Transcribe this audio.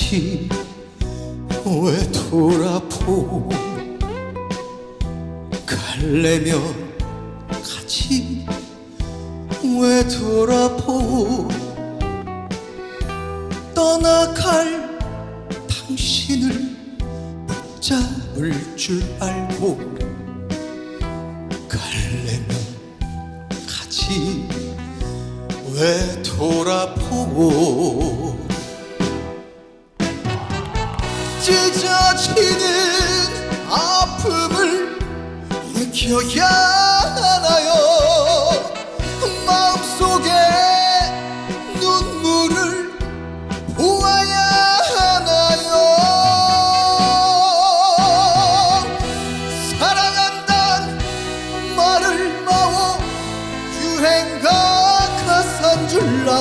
같이 왜 돌아보 갈래면 같이 왜 돌아보 떠나갈 당신을 붙잡을 줄 알고 갈래면 같이 왜 돌아보고 찢어지는 아픔을 느껴야 하나요? 마음속에 눈물을 보아야 하나요? 사랑한단 말을 마워 유행과 가사인 줄 나오